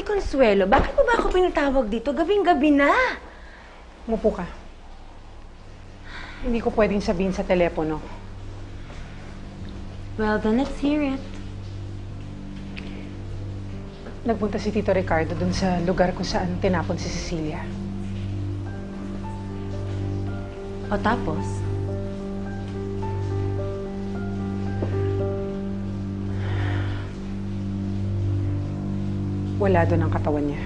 Ate Consuelo, bakit mo ba ako pinatawag dito? Gabing-gabi na. Umupo ka. Hindi ko pwedeng sabihin sa telepono. Well, then let's hear it. Nagpunta si Tito Ricardo dun sa lugar kung saan tinapon si Cecilia. O tapos? Wala doon ang katawan niya.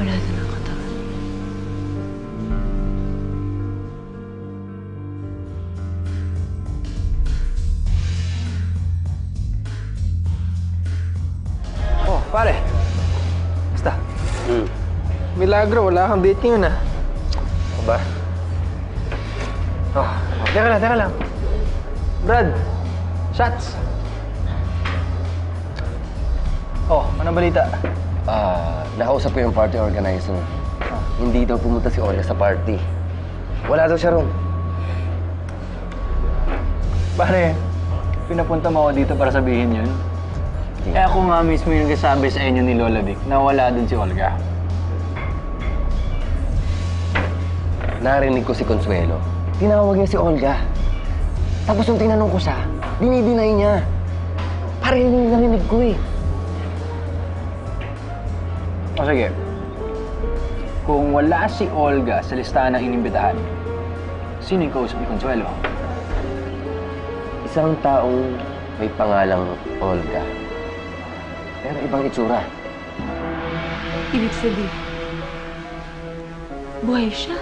Wala na lang katawan. Oh, pare. Basta. Hmm. Milagro, wala kang date ngayon ah. Ano ba? Oh, teka lang, teka lang. Brad, shots. Oh, ano balita? Ah, nakausap ko yung party organizer. Hindi daw pumunta si Olga sa party. Wala daw siya ron. Pare, pinapunta mo ako dito para sabihin yun. Eh ako nga mismo yung nagsasabi sa inyo ni Lola Vic na wala dun si Olga. Narinig ko si Consuelo. Tinawag niya si Olga. Tapos nung tinanong ko siya, dinidinay niya. Yun yung narinig ko eh. O sige, kung wala si Olga sa listahan ng inimbitahan, sino yung kausap ni Consuelo? Isang taong may pangalang Olga. Pero ibang itsura. Ibig sabihin, buhay siya.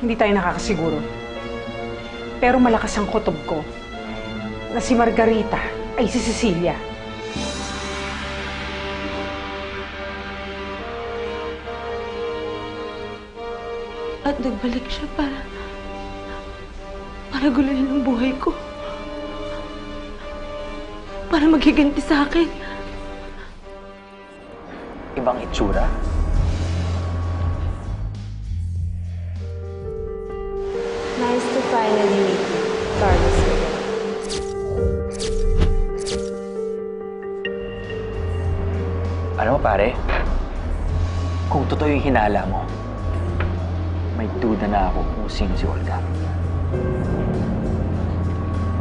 Hindi tayo nakakasiguro. Pero malakas ang kutob ko na si Margarita ay si Cecilia. At nagbalik siya para... para guluhin ang buhay ko. Para maghiganti sa akin. Ibang itsura? Alam mo pare, kung totoo yung hinala mo, may duda na ako kung sino si Olga.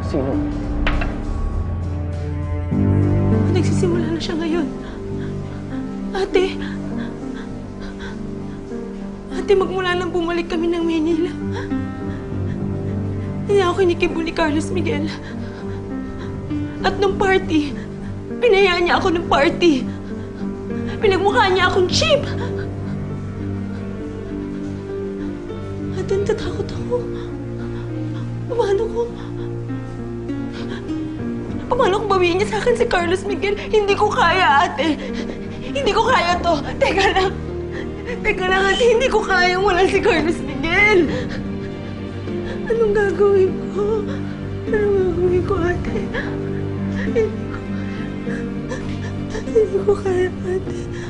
Sino? Nagsisimula na siya ngayon. Ate, ate, magmula nang bumalik kami ng Manila, hindi ako kinikibo ni Carlos Miguel. At nung party, pinayaan niya ako ng party. Pinagmukha niya akong cheap. At natatakot ako. Paano ko? Paano kung bawiin niya sa akin si Carlos Miguel? Hindi ko kaya, ate. Hindi ko kaya to. Teka lang. Teka lang, ate. Hindi ko kaya wala si Carlos Miguel. Anong gagawin ko? Anong gagawin ko, ate? Hindi ko... Hindi ko kaya, ate.